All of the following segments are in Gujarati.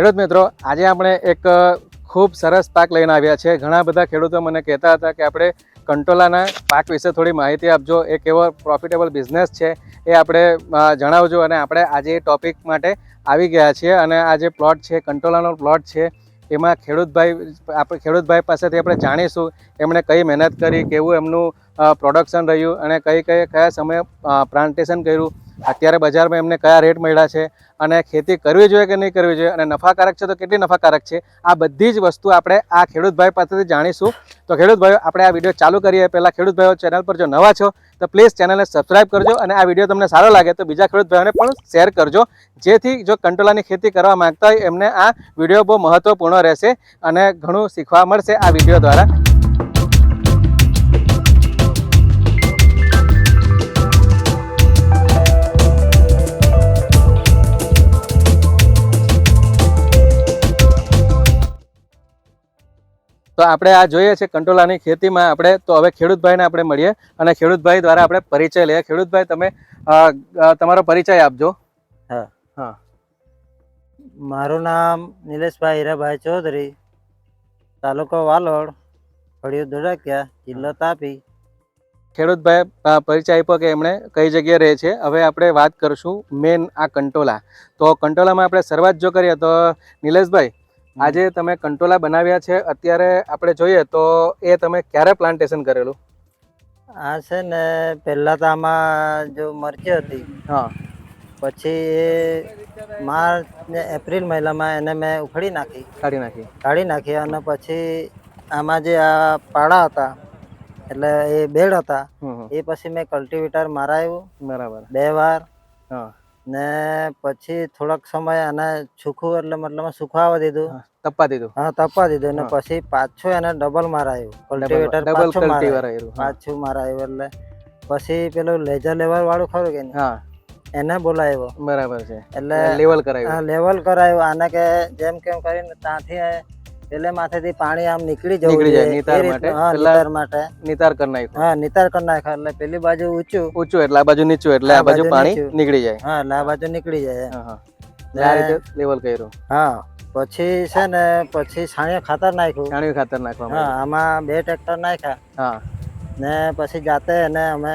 ખેડૂત મિત્રો, આજે આપણે એક ખૂબ સરસ પાક લઈને આવ્યા છે. ઘણા બધા ખેડૂતો મને કહેતા હતા કે આપણે કંટોલાના પાક વિશે થોડી માહિતી આપજો. એ કેવો પ્રોફિટેબલ બિઝનેસ છે, એ આપણે જણાવજો અને આપણે આજે એ ટોપિક માટે આવી ગયા છીએ. અને આ જે પ્લોટ છે, કંટોલાનો પ્લોટ છે, એમાં ખેડૂતભાઈ આપણે ખેડૂતભાઈ પાસેથી આપણે જાણીશું, એમણે કઈ મહેનત કરી, કેવું એમનું પ્રોડક્શન રહ્યું અને કઈ કઈ, કયા સમયે પ્લાન્ટેશન કર્યું. અત્યારે બજારમાં એમને કયા રેટ મળ્યા છે અને ખેતી કરવી જોઈએ કે નહીં કરવી જોઈએ અને નફાકારક છે તો કેટલી નફાકારક છે? આ બધી જ વસ્તુ આપણે આ ખેડૂતભાઈ પાસેથી જાણીશું. તો ખેડૂતભાઈઓ, આપણે આ વીડિયો ચાલુ કરીએ. પહેલાં ખેડૂતભાઈઓ ચેનલ પર જો નવા છો, તો પ્લીઝ ચેનલને સબસ્ક્રાઇબ કરજો અને આ વીડિયો તમને સારો લાગે તો બીજા ખેડૂતભાઈઓને પણ શેર કરજો. જેથી જો કંટોલાની ખેતી કરવા માંગતા હોય, એમને આ વીડિયો બહુ મહત્ત્વપૂર્ણ રહેશે અને ઘણું શીખવા મળશે આ વીડિયો દ્વારા. તો આપણે આ જોઈએ છે કંટોલાની ખેતીમાં આપણે તો હવે ખેડૂતભાઈને આપણે મળીએ અને ખેડૂતભાઈ દ્વારા આપણે પરિચય લઈએ. ખેડૂતભાઈ તમે તમારો પરિચય આપજો. હા. હા. મારું નામ નિલેશભાઈ હીરાભાઈ ચૌધરી તાલુકો વાલોડ ફળિયું ધોળકિયા જિલ્લો તાપી. ખેડૂતભાઈ પરિચય આપ્યો કે એમણે કઈ જગ્યાએ રહે છે. હવે આપણે વાત કરશું મેન આ કંટોલા. તો કંટોલામાં આપણે શરૂઆત જો કરીએ તો નિલેશભાઈ આજે તમે કંટોલા બનાવ્યા છે અત્યારે આપણે જોઈએ તો એ તમે ક્યારે પ્લાન્ટેશન કરેલું? આ છે ને પહેલા તો આમાં જો મરચી હતી. હા. પછી એ માર્ચ ને એપ્રિલ મહિનામાં એને મેં ઉખડી નાખી. કાઢી નાખી. કાઢી નાખી અને પછી આમાં જે આ પાડા હતા એટલે એ બેડ હતા. એ પછી મેં કલ્ટિવેટર મારાયું. બરાબર. બે વાર. હા. ને પછી થોડાક સમય આને સુખું એટલે મતલબ સુખાવા દીધું. તપવા દીધું. હા તપવા દીધું ને પછી પાછું એને ડબલ મારાયું. કલ્ટિવેટર પાછું મારાયું. આવ્યું પાછું મારાયું એટલે પછી પેલું લેઝર લેવલ વાળું ખરું કે હા. એને બોલાવ્યો. બરાબર છે. એટલે લેવલ કરાવ્યું. લેવલ કરાયું આને કે જેમ કેમ કરીને ત્યાંથી પેલે માથેથી પાણી આમ નીકળી જવું નીકળી જાય, નિતાર માટે. હા નિતાર માટે. નિતાર કરી નાખ્યું. હા નિતાર કરી નાખ્યા. એટલે પેલી બાજુ ઊંચું. ઊંચું એટલે આ બાજુ નીચું એટલે આ બાજુ પાણી નીકળી જાય. હા એટલે આ બાજુ નીકળી જાય. હા હા. આ રીતે લેવલ કર્યું. હા પછી છે ને પછી છાણિયું ખાતર નાખ્યું. છાણિયું ખાતર નાખવામાં હા આમાં બે ટ્રેક્ટર નાખ્યા. હા. ને પછી જાતે એને અમે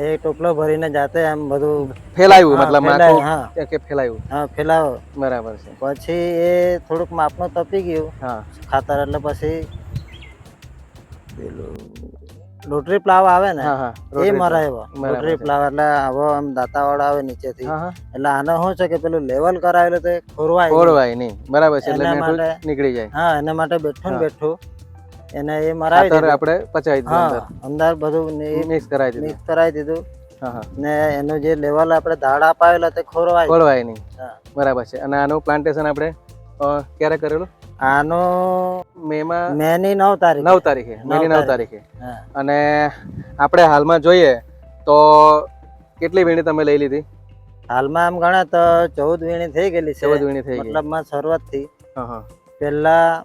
એ ટોપલો ભરીને જાતે આમ બધું ફેલાયું મતલબ હા. કે- ફેલાયું? હા ફેલાવો બરાબર છે. પછી એ થોડુંક માપનું તપી ગયું. હા. ખાતર એટલે પછી પેલું રોટરી પ્લાવ આવે ને એ મરાયો રોટરી પ્લાવ. એટલે આવો આમ દાંતાવાળો આવે નીચેથી. એટલે આને શું છે કે પેલું લેવલ કરાવેલું તે ખોરવાય ખોરવાય નહીં. બરાબર છે એટલે નીકળી જાય. હા એના માટે બેઠું ને બેઠું. એને એ મરાવી દીધું. આપણે પચાવી દીધું અંદર. બધું મિક્સ કરાવી દીધું. મિક્સ કરાવી દીધું. ને એનું જે લેવલ આપણે ધાડ અપાવેલા તે ખોરવાય ખોરવાય નહીં. બરાબર છે. અને આનું પ્લાન્ટેશન આપણે ક્યારે કરેલું? આનો મેમાં મેની નવ તારીખ. નવ તારીખે. મેની નવ તારીખે. અને આપણે હાલમાં જોઈએ તો કેટલી વીણી તમે લઈ લીધી? હાલમાં આમ ગણે તો ચૌદ વીણી થઈ ગયેલી છે. ચૌદ વીણી થઈ ગઈ. મતલબમાં શરૂઆતથી હા હા. પહેલા.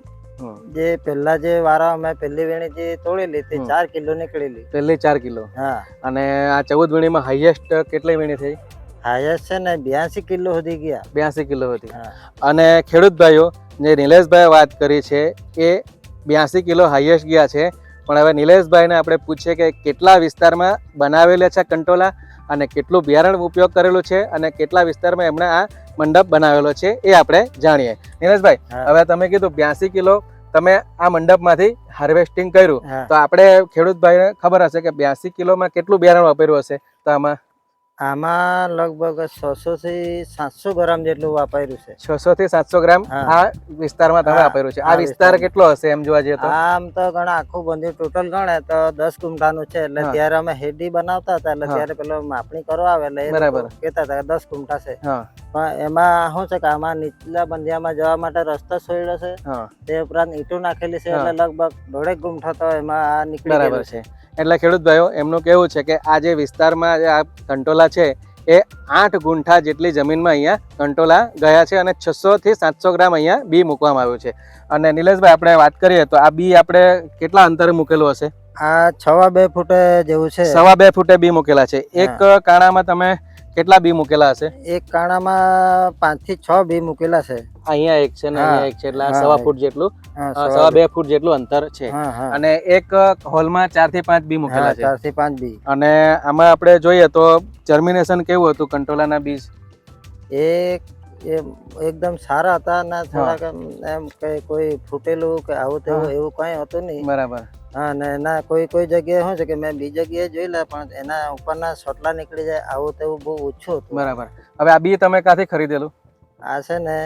જે પહેલા જે વારા અમે પહેલી વીણી જે તોડેલી તે ચાર કિલો નીકળેલી પહેલી ચાર કિલો? હા. અને આ ચૌદ વીણીમાં હાઈએસ્ટ કેટલી વીણી થઈ? હાઈએસ્ટ છે ને બ્યાસી કિલો સુધી ગયા. બ્યાસી કિલો સુધી અને ખેડૂત ભાઈઓ જે નિલેશભાઈ વાત કરી છે એ બ્યાસી કિલો હાઈએસ્ટ ગયા છે. પણ હવે નિલેશભાઈને આપણે પૂછીએ કે કેટલા વિસ્તારમાં બનાવેલા છે કંટોલા? અને કેટલું બિયારણ ઉપયોગ કરેલું છે અને કેટલા વિસ્તારમાં એમણે આ મંડપ બનાવેલો છે એ આપણે જાણીએ. નિલેશભાઈ હવે તમે કીધું બ્યાસી કિલો તમે આ મંડપમાંથી હાર્વેસ્ટિંગ કર્યું. તો આપણે ખેડૂત ભાઈને ખબર હશે કે બ્યાસી કિલોમાં કેટલું બિયારણ વાપર્યું હશે? તો આમાં આમાં લગભગ છસો થી સાતસો ગ્રામ જેટલું વાપર્યું છે. છસો થી સાતસો ગ્રામ આ વિસ્તારમાં તમે વાપર્યું છે. આ વિસ્તાર કેટલો હશે એમ જોવા જઈએ તો? આમ તો ઘણા આખું બંધ ટોટલ ગણે તો દસ ગુંઠાનું છે. એટલે ત્યારે અમે હેડી બનાવતા હતા. એટલે ત્યારે પેલો માપણી કરવા આવે એટલે બરાબર. કેતા હતા કે દસ ગુંઠા છે. પણ એમાં શું છે કે આમાં નીચલા બંધિયામાં જવા માટે રસ્તો સોયડો છે. તે ઉપરાંત ઈટો નાખેલી છે. એટલે લગભગ દોઢેક ગુમઠા તો એમાં નીકળી બરાબર છે. એટલે ખેડૂત ભાઈઓ એમનું કેવું છે કે આ જે વિસ્તારમાં જે આ કંટોલા છે એ આઠ ગુંઠા જેટલી જમીનમાં અહીંયા કંટોલા ગયા છે અને છસો થી સાતસો ગ્રામ અહીંયા બી મૂકવામાં આવ્યું છે. અને નિલેશભાઈ આપણે વાત કરીએ તો આ બી આપણે કેટલા અંતરે મૂકેલું હશે? આ છવા બે ફૂટે જેવું છે. સવા બે ફૂટે બી મૂકેલા છે. એક કાણામાં તમે કેટલા બી મૂકેલા હશે? એક કાણામાં પાંચથી છ બી મૂકેલા છે. અહીંયા એક છે ને અહીંયા એક છે એટલે સવા ફૂટ જેટલું સવા બે ફૂટ જેટલું અંતર છે. અને એક હોલમાં ચારથી પાંચ બી મૂકેલા છે. ચારથી પાંચ બી. અને આમાં આપણે જોઈએ તો જર્મિનેશન કેવું હતું? કંટોલાના બીજ? એક એમ એકદમ સારા હતા ના થોડાક એમ કઈ કોઈ ફૂટેલું કે આવું તેવું એવું કઈ હતું નહીં. બરાબર. હા ને એના કોઈ કોઈ જગ્યાએ શું છે કે મેં બીજી જગ્યાએ જોઈ લે પણ એના ઉપરના છોટલા નીકળી જાય આવું તેવું બહુ ઓછું હતું. બરાબર. હવે આ બી તમે ક્યાંથી ખરીદેલું? આ છે ને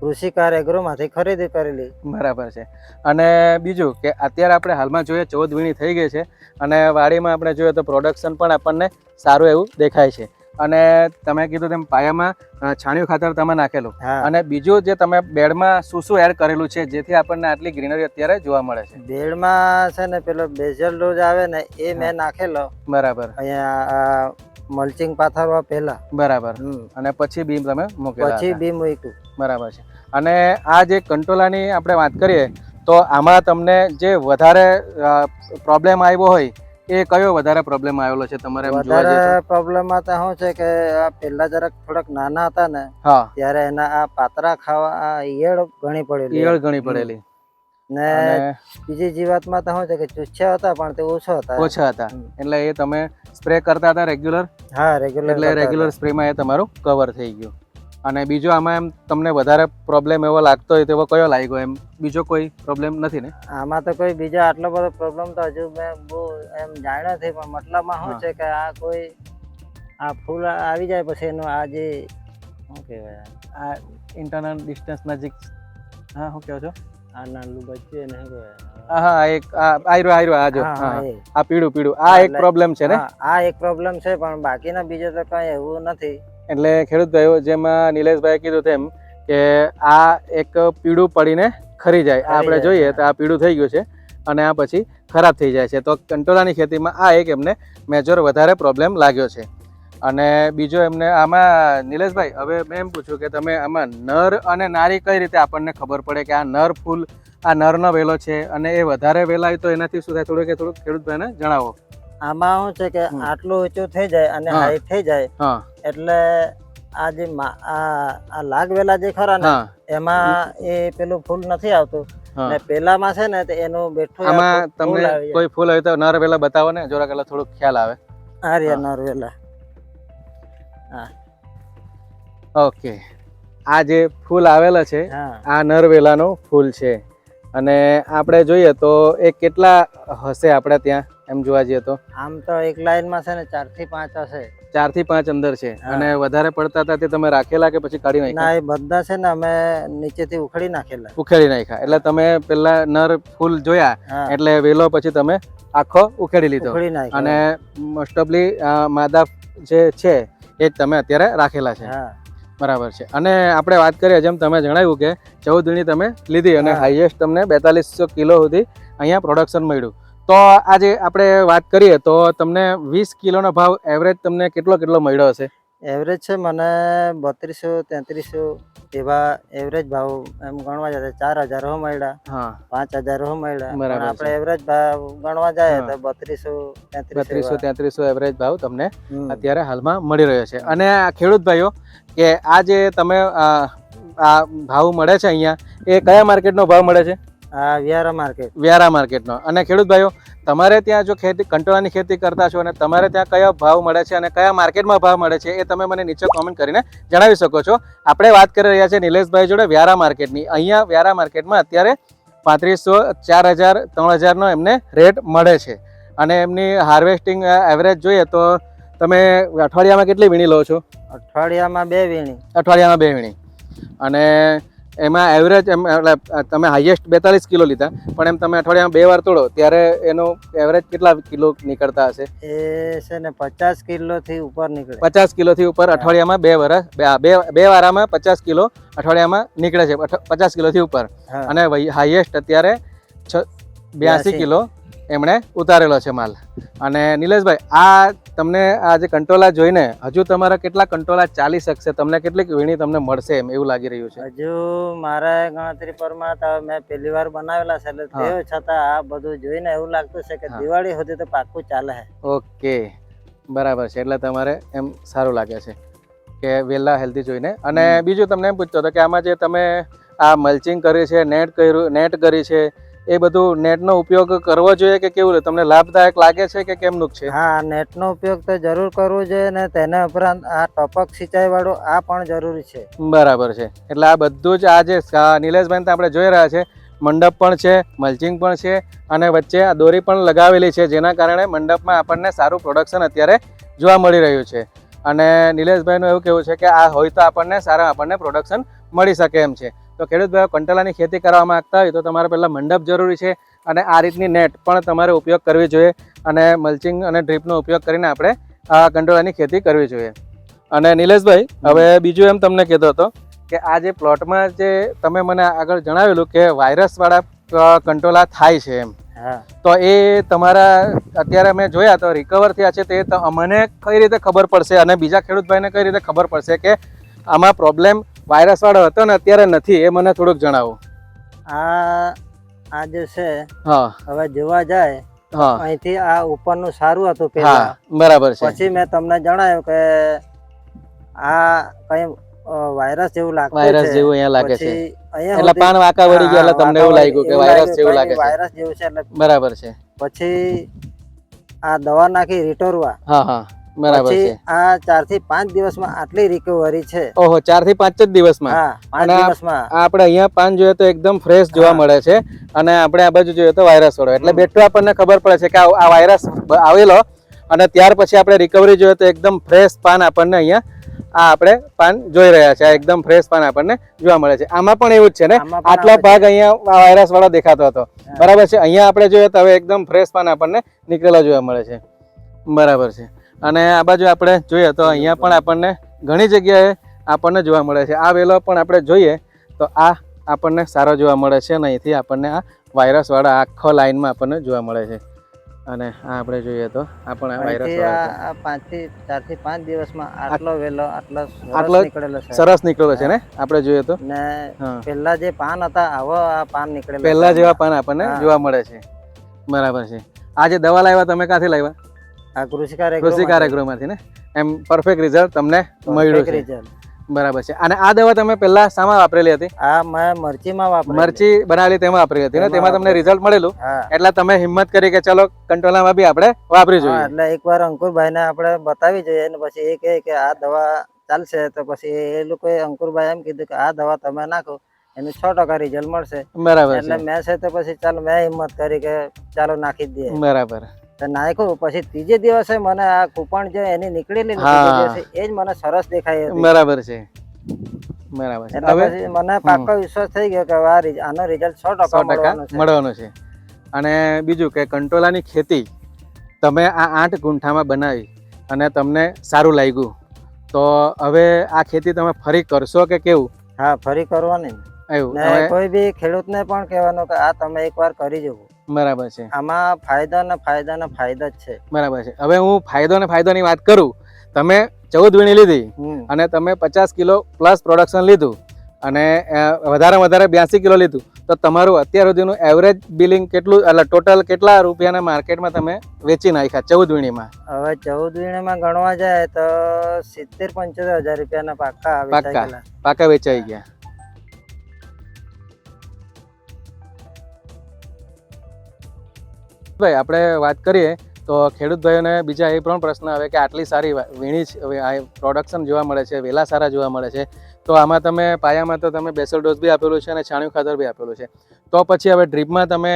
કૃષિ કાર એગ્રોમાંથી ખરીદી કરેલી. બરાબર છે. અને બીજું કે અત્યારે આપણે હાલમાં જોઈએ ચૌદ વીણી થઈ ગઈ છે અને વાડીમાં આપણે જોઈએ તો પ્રોડક્શન પણ આપણને સારું એવું દેખાય છે. અને તમે કીધું તેમ પાયામાં છાણિયું ખાતર તમે નાખેલું. અને બીજું જે તમે બેડમાં શું શું એડ કરેલું છે જેથી આપણને આટલી ગ્રીનરી અત્યારે જોવા મળે છે. બેડમાં છે ને પેલો બેઝલ ડોઝ આવે ને એ મેં નાખેલો. બરાબર. અહીંયા મલ્ચિંગ પાથરવા પહેલા. બરાબર. અને પછી બીમ તમે મૂકેલા પછી બીમ મૂક્યું. બરાબર છે. અને આ જે કંટોલાની આપણે વાત કરીએ તો આમાં તમને જે વધારે પ્રોબ્લેમ આવ્યો હોય એ કયો વધારે પ્રોબ્લેમ આવેલો છે તમારે? વધારે પ્રોબ્લેમમાં તો શું છે કે આ પહેલા જરાક થોડાક નાના હતા ને હા. ત્યારે એના આ પાતરા ખાવા આ ઈયળ ઘણી પડેલી. ઈયળ ઘણી પડેલી. ને બીજી જીવાતમાં તો શું છે કે ચૂસ્યા હતા પણ તે ઓછા હતા. ઓછા હતા. એટલે એ તમે સ્પ્રે કરતા હતા રેગ્યુલર હા રેગ્યુલર એટલે રેગ્યુલર સ્પ્રેમાં એ તમારું કવર થઈ ગયું. અને બીજો આમાં એમ તમને વધારે પ્રોબ્લેમ એવો લાગતો હોય તેવો કયો લાગ્યો એમ? બીજો કોઈ પ્રોબ્લેમ નથી ને? આમાં તો કોઈ બીજા આટલો બધો પ્રોબ્લેમ તો હજુ મેં બહુ એમ જાણ્યો નથી પણ મતલબમાં શું છે કે આ કોઈ આ ફૂલ આવી જાય પછી એનું આ જે શું કહેવાય આ ઇન્ટરનલ ડિસ્ટન્સ નજીક હા શું કહો છો? આ નાનું બચ્ચું એને કહેવાય? હા હા એક આ આયરો આયરો આ જો. આ પીળું પીળું. આ એક પ્રોબ્લેમ છે ને? આ એક પ્રોબ્લેમ છે પણ બાકીના બીજો તો કઈ એવું નથી. એટલે ખેડૂત ભાઈઓ જેમાં નિલેશભાઈ કીધું તેમ કે આ એક પીળું પડીને ખરી જાય. આ આપણે જોઈએ તો આ પીળું થઈ ગયું છે અને આ પછી ખરાબ થઈ જાય છે. તો કંટોલાની ખેતીમાં આ એક એમને મેજર વધારે પ્રોબ્લેમ લાગ્યો છે. અને બીજો એમને આમાં નિલેશભાઈ હવે મેં એમ પૂછ્યું કે તમે આમાં નર અને નારી કઈ રીતે આપણને ખબર પડે કે આ નર ફૂલ આ નરનો વેલો છે અને એ વધારે વેલાય તો એનાથી શું થાય? થોડું કે થોડુંક ખેડૂત ભાઈને જણાવો. આમાં શું છે કે આટલું ઊંચું થઈ જાય અને હા. હાઈટ થઈ જાય એટલે આ જે આ આ લાગવેલા જે ખરા ને એમાં એ પેલું ફૂલ નથી આવતું. ને પેલામાં છે ને એનું બેઠું આમાં તમને કોઈ ફૂલ હોય તો નર વેલા બતાવો ને જોરા કલા થોડુંક ખ્યાલ આવે. આ રહ્યા હા. ઓકે. આ જે ફૂલ આવેલા છે આ નર વેલાનો ફૂલ છે. અને આપણે જોઈએ તો એ કેટલા હશે આપણે ત્યાં? એમ જોવા જઈએ તો? આમ તો એક લાઈનમાં છે ને ચારથી પાંચ હશે. ચારથી પાંચ અંદર છે. અને વધારે પડતા હતા તે તમે રાખેલા કે પછી કાઢી નાખ્યા? ના એ બધા છે ને અમે નીચેથી ઉખડી નાખેલા. ઉખેડી નાખ્યા. એટલે તમે પેલા નર ફૂલ જોયા એટલે વેલો પછી તમે આખો ઉખેડી લીધો. અને મોસ્ટ ઓફલી માદા જે છે એ તમે અત્યારે રાખેલા છે. હા. બરાબર છે. અને આપણે વાત કરીએ જેમ તમે જણાવ્યું કે ચૌદ વીણી તમે લીધી અને હાઈએસ્ટ તમને બેતાલીસો કિલો સુધી અહીંયા પ્રોડક્શન મળ્યું. તો આજે આપણે વાત કરીએ તો તમને વીસ કિલોનો ભાવ એવરેજ તમને કેટલો કેટલો મળ્યો હશે? એવરેજ છે મને બત્રીસો તેત્રીસો એવા એવરેજ ભાવ એમ ગણવા જાય ચાર હજાર હો. મળ્યા પાંચ હજાર હો મળ્યા આપણે એવરેજ ભાવ ગણવા જાય તો બત્રીસો બત્રીસો તેત્રીસો એવરેજ ભાવ તમને અત્યારે હાલમાં મળી રહ્યો છે. અને આ ખેડૂત ભાઈઓ કે આ જે તમે આ ભાવ મળે છે અહીંયા એ કયા માર્કેટનો ભાવ મળે છે? વિયારા માર્કેટ. વ્યારા માર્કેટનો. અને ખેડૂત ભાઈઓ તમારે ત્યાં જો ખેતી કંટોળાની ખેતી કરતા છો અને તમારે ત્યાં કયા ભાવ મળે છે અને કયા માર્કેટમાં ભાવ મળે છે એ તમે મને નીચે કોમેન્ટ કરીને જણાવી શકો છો. આપણે વાત કરી રહ્યા છીએ નિલેશભાઈ જોડે વ્યારા માર્કેટની. અહીંયા વ્યારા માર્કેટમાં અત્યારે પાંત્રીસો ચાર હજાર ત્રણ હજારનો એમને રેટ મળે છે. અને એમની હાર્વેસ્ટિંગ એવરેજ જોઈએ તો તમે અઠવાડિયામાં કેટલી વીણી લો છો? અઠવાડિયામાં બે વીણી. અઠવાડિયામાં બે વીણી. અને એમાં એવરેજ એમ એટલે તમે હાઈએસ્ટ બેતાલીસ કિલો લીધા પણ એમ તમે અઠવાડિયામાં બે વાર તોડો ત્યારે એનું એવરેજ કેટલા કિલો નીકળતા હશે? એ છે ને પચાસ કિલો થી ઉપર નીકળે. પચાસ કિલોથી ઉપર અઠવાડિયામાં બે વર્ષ બે બે વારામાં પચાસ કિલો અઠવાડિયામાં નીકળે છે પચાસ કિલોથી ઉપર. અને હાઈએસ્ટ અત્યારે છ બ્યાસી. કિલો એમણે ઉતારેલો છે માલ. અને નિલેશભાઈ આ તમને આ જે કંટોલા જોઈને હજુ તમારા કેટલા કંટોલા ચાલી શકશે? તમને કેટલીક વીણી તમને મળશે એમ એવું લાગી રહ્યું છે? હજુ મારે ગણતરી પ્રમાણે તો મેં પહેલી વાર બનાવેલા છે એટલે તેઓ છતાં આ બધું જોઈને એવું લાગતું છે કે દિવાળી સુધી તો પાકું ચાલે. છે ઓકે. બરાબર છે એટલે તમારે એમ સારું લાગે છે કે વહેલા હેલ્ધી જોઈને. અને બીજું તમને એમ પૂછતો હતો કે આમાં જે તમે આ મલ્ચિંગ કરી છે નેટ કર્યું નેટ કરી છે એ બધું નેટનો ઉપયોગ કરવો જોઈએ કે કેવું તમને લાભદાયક લાગે છે કે કેમનું છે? હા નેટનો ઉપયોગ તો જરૂર કરવો જોઈએ ને તેના ઉપરાંત આ ટપક સિંચાઈ વાળું આ પણ જરૂરી છે. બરાબર છે. એટલે આ બધું જ આ જે નિલેશભાઈ આપણે જોઈ રહ્યા છે. મંડપ પણ છે મલ્ચિંગ પણ છે અને વચ્ચે આ દોરી પણ લગાવેલી છે જેના કારણે મંડપમાં આપણને સારું પ્રોડક્શન અત્યારે જોવા મળી રહ્યું છે. અને નિલેશભાઈનું એવું કેવું છે કે આ હોય તો આપણને સારા આપણને પ્રોડક્શન મળી શકે એમ છે. તો ખેડૂત ભાઈઓ કંટોલાની ખેતી કરવા માંગતા હોય તો તમારે પહેલાં મંડપ જરૂરી છે અને આ રીતની નેટ પણ તમારે ઉપયોગ કરવી જોઈએ અને મલ્ચિંગ અને ડ્રીપનો ઉપયોગ કરીને આપણે આ કંટોલાની ખેતી કરવી જોઈએ. અને નિલેશભાઈ હવે બીજું એમ તમને કહેતો હતો કે આ જે પ્લોટમાં જે તમે મને આગળ જણાવેલું કે વાયરસવાળા કંટોલા થાય છે એમ. હા. તો એ તમારા અત્યારે મેં જોયા તો રિકવર થયા છે તે તો મને કઈ રીતે ખબર પડશે અને બીજા ખેડૂત ભાઈને કઈ રીતે ખબર પડશે કે આમાં પ્રોબ્લેમ વાયરસવાળો હતો ને અત્યારે નથી એ મને થોડુંક જણાવો. આ આ જે છે હા. હવે જોવા જાય અહીંથી આ ઉપરનું સારું હતું પેલા બરાબર છે. પછી મેં તમને જણાવ્યું કે આ કઈ વાયરસ જેવું લાગે વાયરસ જેવું અહીંયા લાગે છે. એટલે પાન વાંકા વળી ગયા તમને એવું લાગ્યું કે વાયરસ જેવું લાગે છે. વાયરસ જેવું છે એટલે બરાબર છે. પછી આ દવા નાખી રિટોરવા. હા હા. બરાબર છે. આ ચારથી પાંચ દિવસમાં આટલી રિકવરી છે. ઓહો ચારથી પાંચ જ દિવસમાં. અને આપણે અહીંયા પાન જોઈએ તો એકદમ ફ્રેશ જોવા મળે છે. અને આપણે આ બાજુ જોઈએ તો વાયરસ વાળો. એટલે. બેઠું આપણને ખબર પડે છે કે આ વાયરસ આવેલો. અને ત્યાર પછી આપણે રિકવરી જોઈએ તો એકદમ ફ્રેશ પાન આપણને અહીંયા આ આપણે પાન જોઈ રહ્યા છે. આ એકદમ ફ્રેશ પાન આપણને જોવા મળે છે. આમાં પણ એવું જ છે ને? આટલા ભાગ અહીંયા વાયરસ વાળો દેખાતો હતો. બરાબર છે? અહીંયા આપણે જોઈએ તો હવે એકદમ ફ્રેશ પાન આપણને નીકળેલા જોવા મળે છે. બરાબર છે. અને આ બાજુ આપણે જોઈએ તો અહીંયા પણ આપણને ઘણી જગ્યાએ આપણને જોવા મળે છે. આ વેલો પણ આપણે જોઈએ તો આ આપણને સારો જોવા મળે છે અને અહીંથી આપણને આ વાયરસવાળા આખો લાઇનમાં આપણને જોવા મળે છે. અને આ આપણે જોઈએ તો આ પણ આ વાયરસ આ પાંચ દિવસમાં આટલો વેલો આટલો સરસ આટલો નીકળેલો છે. સરસ નીકળેલો છે ને? આપણે જોઈએ તો. ને પહેલા પેલા જે પાન હતા આવો આ પાન નીકળેલા પહેલા જેવા પાન આપણને જોવા મળે છે. બરાબર છે. આ જે દવા લાવ્યા તમે ક્યાંથી લાવ્યા? આ કૃષિ કાર્યક્રમ કૃષિ કાર્યક્રમમાંથી ને? એમ પરફેક્ટ રિઝલ્ટ તમને મળ્યું છે. બરાબર છે. અને આ દવા તમે પહેલા શામાં વાપરેલી હતી? આ મેં મરચીમાં વાપરી મરચી બનાવેલી તેમાં વાપરી હતી ને? તેમાં તેમાં તમને રિઝલ્ટ મળેલું? એટલે તમે હિંમત કરી કે ચલો કંટ્રોલામાં બી આપણે વાપરી જોઈએ. એટલે એકવાર અંકુરભાઈ ને આપણે બતાવી જોઈએ અને પછી એ કહે કે આ દવા ચાલશે તો પછી એ લોકોએ અંકુરભાઈ એમ કીધું કે આ દવા તમે નાખો એનું છ ટકા રિઝલ્ટ મળશે. બરાબર એટલે મેં છે તો પછી ચાલો મેં હિંમત કરી કે ચાલો નાખી દઈએ. બરાબર. નાખ્યું પછી ત્રીજે દિવસે મને આ કૂપણ જે એની નીકળેલી એ જ મને સરસ દેખાય બરાબર છે. બરાબર છે. એટલે પછી મને પાક્કો વિશ્વાસ થઈ ગયો કે આ આનો રિઝલ્ટ સો સો ટકા મળવાનો છે. અને બીજું કે કંટોલાની ખેતી તમે આ આઠ ગુંઠામાં બનાવી અને તમને સારું લાગ્યું. તો હવે આ ખેતી તમે ફરી કરશો કે કેવું? હા ફરી કરવાની. એવું. કોઈ બી ખેડૂતને પણ કહેવાનું કે આ તમે એકવાર કરી જવું બરાબર છે. આમાં ફાયદા ને ફાયદા ને ફાયદા જ છે. બરાબર છે. હવે હું ફાયદો ને ફાયદોની વાત કરું. તમે ચૌદ વીણી લીધી. અને તમે પચાસ કિલો પ્લસ પ્રોડક્શન લીધું અને વધારે વધારે બ્યાસી કિલો લીધું. તો તમારું અત્યાર સુધીનું એવરેજ બિલિંગ કેટલું એટલે ટોટલ કેટલા રૂપિયાના માર્કેટમાં તમે વેચી નાખ્યા ચૌદ વીણીમાં? હવે ચૌદ વીણીમાં ગણવા જાય તો સિત્તેર પંચોતેર હજાર રૂપિયાના પાકા પાકા. પાક્કા. પાકા વેચાઈ ગયા. ભાઈ આપણે વાત કરીએ તો ખેડૂત ભાઈઓને બીજા એ પણ પ્રશ્ન આવે કે આટલી સારી વીણી પ્રોડક્શન જોવા મળે છે વેલા સારા જોવા મળે છે. તો આમાં તમે પાયામાં તો તમે બેસલ ડોઝ બી આપેલું છે અને છાણિયું ખાતર બી આપેલું છે. તો પછી હવે ડ્રીપમાં તમે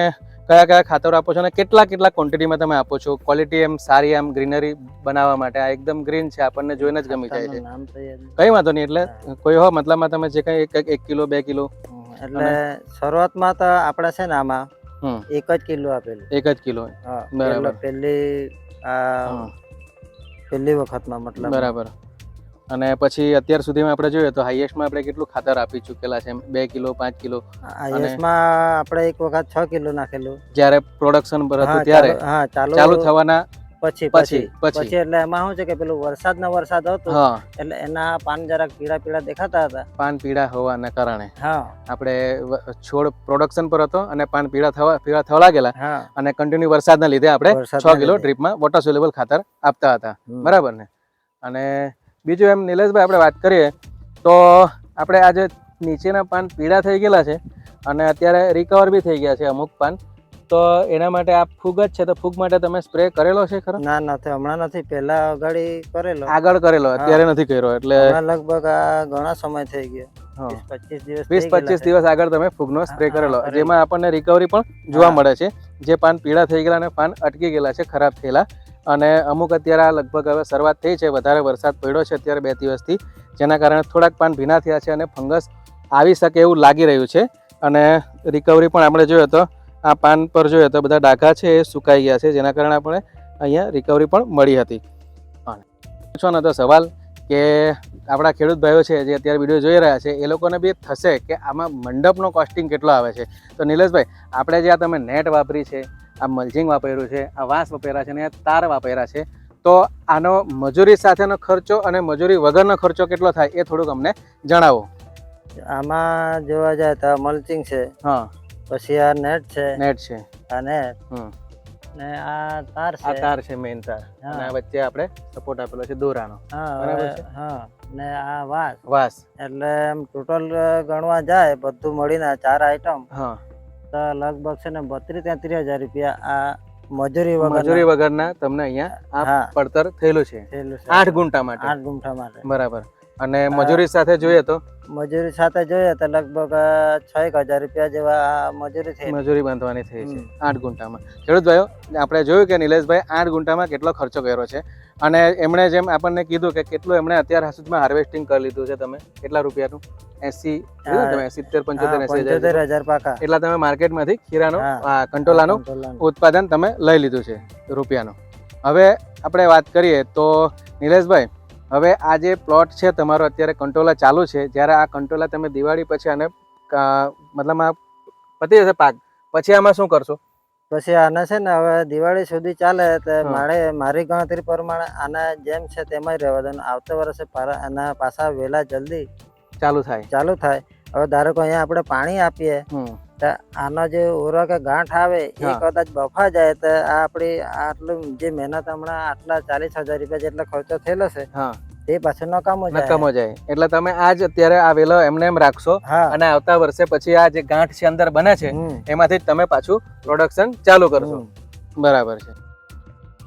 કયા કયા ખાતરો આપો છો અને કેટલા કેટલા ક્વોન્ટિટીમાં તમે આપો છો? ક્વોલિટી એમ સારી એમ ગ્રીનરી બનાવવા માટે આ એકદમ ગ્રીન છે આપણને જોઈને જ ગમી જાય છે. કઈ વાંધો નહીં એટલે કોઈ હો મતલબમાં તમે જે કંઈ એક કિલો બે કિલો એટલે શરૂઆતમાં તો આપણે છે ને આમાં એક જ કિલો આપેલું. એક જ કિલો. બરાબર. પહેલી આ પહેલી વખતમાં મતલબ. બરાબર. અને પછી અત્યાર સુધીમાં આપણે જોઈએ તો હાઈએસ્ટમાં આપણે કેટલું ખાતર આપી ચૂકેલા છે બે કિલો પાંચ કિલો? આયુષમાં આપણે એક વખત છ કિલો નાખેલું. જ્યારે પ્રોડક્શન પર હતું ત્યારે ચાલુ. ચાલુ થવાના પછી પછી પછી. એટલે એમાં શું છે કે પેલું વરસાદ ના વરસાદ હતો એટલે એના પાન જરાક પીળા પીળા દેખાતા હતા. પાન પીળા હોવાના કારણે. હા. આપણે છોડ પ્રોડક્શન પર હતો અને પાન પીળા થવા પીળા થવા લાગેલા. અને કન્ટિન્યુ વરસાદના લીધે આપણે છ કિલો. ડ્રીપમાં વોટર સોલ્યુબલ ખાતર આપતા હતા. બરાબર ને? અને બીજું એમ નિલેશભાઈ આપણે વાત કરીએ તો આપણે આજે નીચેના પાન પીળા થઈ ગયેલા છે અને અત્યારે રિકવર બી થઈ ગયા છે અમુક પાન. તો એના માટે આ ફૂગ જ છે તો ફૂગ માટે તમે સ્પ્રે કરેલો છે ખરો? ના નથી હમણાં નથી પહેલા અગાડી કરેલો. આગળ કરેલો અત્યારે નથી કર્યો એટલે લગભગ આ ઘણા સમય થઈ ગયો. વીસ પચીસ દિવસ આગળ તમે ફૂગનો સ્પ્રે કરેલો કરેલો. જેમાં આપણને રિકવરી પણ જોવા મળે છે. જે પાન પીળા થઈ ગયેલા અને પાન અટકી ગયેલા છે ખરાબ થયેલા. અને અમુક અત્યારે આ લગભગ હવે શરૂઆત થઈ છે વધારે વરસાદ પડ્યો છે અત્યારે બે દિવસથી જેના કારણે થોડાક પાન ભીના થયા છે અને ફંગસ આવી શકે એવું લાગી રહ્યું છે. અને રિકવરી પણ આપણે જોયો તો આ પાન પર જોઈએ તો બધા ડાઘા છે એ સુકાઈ ગયા છે જેના કારણે આપણે અહીંયા રિકવરી પણ મળી હતી. પૂછવાનો હતો સવાલ કે આપણા ખેડૂત ભાઈઓ છે જે અત્યારે વીડિયો જોઈ રહ્યા છે એ લોકોને બી થશે કે આમાં મંડપનો કોસ્ટિંગ કેટલો આવે છે? તો નિલેશભાઈ આપણે જે આ તમે નેટ વાપરી છે આ મલ્ચિંગ વાપર્યું છે આ વાંસ વાપર્યા છે અને તાર વાપર્યા છે તો આનો મજૂરી સાથેનો ખર્ચો અને મજૂરી વગરનો ખર્ચો કેટલો થાય એ થોડુંક અમને જણાવો. આમાં જોવા જાય તો મલ્ચિંગ છે. હા. પછી આ નેટ છે. નેટ છે. આ નેટ ને આ તાર આ તાર છે મેઇન તાર. અને આ વચ્ચે આપણે સપોર્ટ આપેલો છે દોરાનો. હા બરાબર છે. હા. ને આ વાસ. વાસ. એટલે એમ ટોટલ ગણવા જાય બધું મળીને ચાર આઈટમ હા. તો લગભગ છે ને બત્રીસ તેત્રીસ હજાર રૂપિયા આ મજૂરી વગર મજૂરી વગરના તમને અહીંયા આ પડતર થયેલું છે. થયેલું છે. આઠ ગુંઠા માટે. આઠ ગુંઠા માટે. બરાબર. અને મજૂરી સાથે જોઈએ તો? મજૂરી સાથે જોઈએ તો લગભગ છ એક હજાર રૂપિયા જેવા મજૂરી થઈ. મજૂરી બાંધવાની થઈ છે આઠ ગુંટામાં. ખેડૂત ભાઈઓ આપણે જોયું કે નિલેશભાઈ આઠ ગુંટામાં કેટલો ખર્ચો કર્યો છે? અને એમણે જેમ આપણને કીધું કે કેટલું એમણે અત્યાર સુધીમાં હાર્વેસ્ટિંગ કરી લીધું છે તમે? કેટલા રૂપિયાનું? એસી તમે? સિત્તેર પંચોતેર એસી હજાર પાકા. એટલા તમે માર્કેટમાંથી ખીરાનું કંટોલાનું. ઉત્પાદન તમે લઈ લીધું છે રૂપિયાનું. હવે આપણે વાત કરીએ તો નિલેશભાઈ હવે આ જે પ્લોટ છે તમારો અત્યારે કંટોલા ચાલુ છે જ્યારે આ કંટોલા તમે દિવાળી પછી આને મતલબ આ પતી જશે પાક પછી આમાં શું કરશો? પછી આને છે ને હવે દિવાળી સુધી ચાલે તો મારે મારી ગણતરી પ્રમાણે આને જેમ છે તેમાં જ રહેવા દો આવતા વર્ષે આના પાછા વહેલા જલ્દી ચાલુ થાય. ચાલુ થાય. હવે ધારો કે અહીંયા આપણે પાણી આપીએ આનો જે ઓરો કે ગાંઠ આવે એ કદાચ બફા જાય તો આ આપણી આટલું જે મહેનત હમણાં આટલા ચાલીસ હજાર રૂપિયા જેટલો ખર્ચો થયેલો છે હા. તે પાછળ નકામો જાય. નકામો જાય. એટલે તમે આ જ અત્યારે આ વેલો એમને એમ રાખશો અને આવતા વર્ષે પછી આ જે ગાંઠ છે અંદર બને છે એમાંથી તમે પાછું પ્રોડક્શન ચાલુ કરશો. બરાબર છે.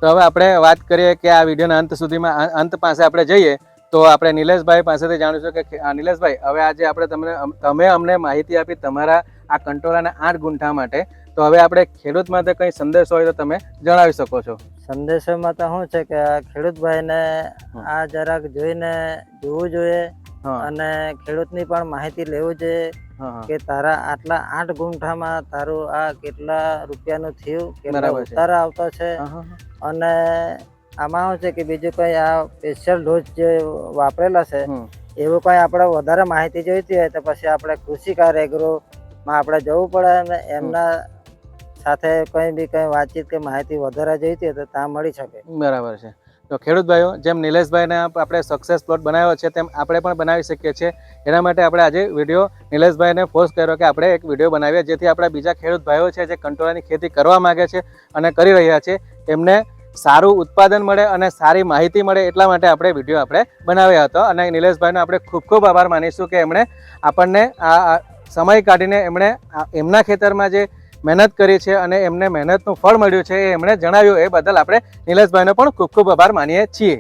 તો હવે આપણે વાત કરીએ કે આ વિડીયોના અંત સુધીમાં અંત પાસે આપણે જઈએ તો આપણે નિલેશભાઈ પાસેથી જાણીશું કે કે- નિલેશભાઈ હવે આજે આપણે તમને તમે અમને માહિતી આપી તમારા આ કંટોળાના આઠ ગુંઠા માટે. તો હવે આપણે ખેડૂત માટે કંઈ સંદેશો હોય તો તમે જણાવી શકો છો. સંદેશોમાં તો શું છે કે આ ખેડૂત ભાઈને આ જરાક જોઈને જોવું જોઈએ અને ખેડૂતની પણ માહિતી લેવું જોઈએ કે તારા આટલા આઠ ગુંઠામાં તારું આ કેટલા રૂપિયાનું થયું કેટલા ઉતારા આવતો છે. અને આમાં શું છે કે બીજું કંઈ આ સ્પેશિયલ ડોઝ જે વાપરેલા છે એવું કંઈ આપણે વધારે માહિતી જોઈતી હોય તો પછી આપણે કૃષિકાર એગ્રોમાં આપણે જવું પડે અને એમના સાથે કંઈ બી કંઈ વાતચીત કે માહિતી વધારે જોઈતી તો ત્યાં મળી શકે. બરાબર છે. તો ખેડૂત ભાઈઓ જેમ નિલેશભાઈને આપણે સક્સેસ પ્લોટ બનાવ્યો છે તેમ આપણે પણ બનાવી શકીએ છીએ. એના માટે આપણે આજે વીડિયો નિલેશભાઈને ફોર્સ કર્યો કે આપણે એક વીડિયો બનાવીએ જેથી આપણા બીજા ખેડૂત ભાઈઓ છે જે કંટોળાની ખેતી કરવા માગે છે અને કરી રહ્યા છે એમને સારું ઉત્પાદન મળે અને સારી માહિતી મળે એટલા માટે આપણે વીડિયો આપણે બનાવ્યો હતો. અને નિલેશભાઈનો આપણે ખૂબ ખૂબ આભાર માનીશું કે એમણે આપણને આ સમય કાઢીને એમણે એમના ખેતરમાં જે મહેનત કરી છે અને એમને મહેનતનું ફળ મળ્યું છે એ એમણે જણાવ્યું એ બદલ આપણે નિલેશભાઈનો પણ ખૂબ ખૂબ આભાર માનીએ છીએ.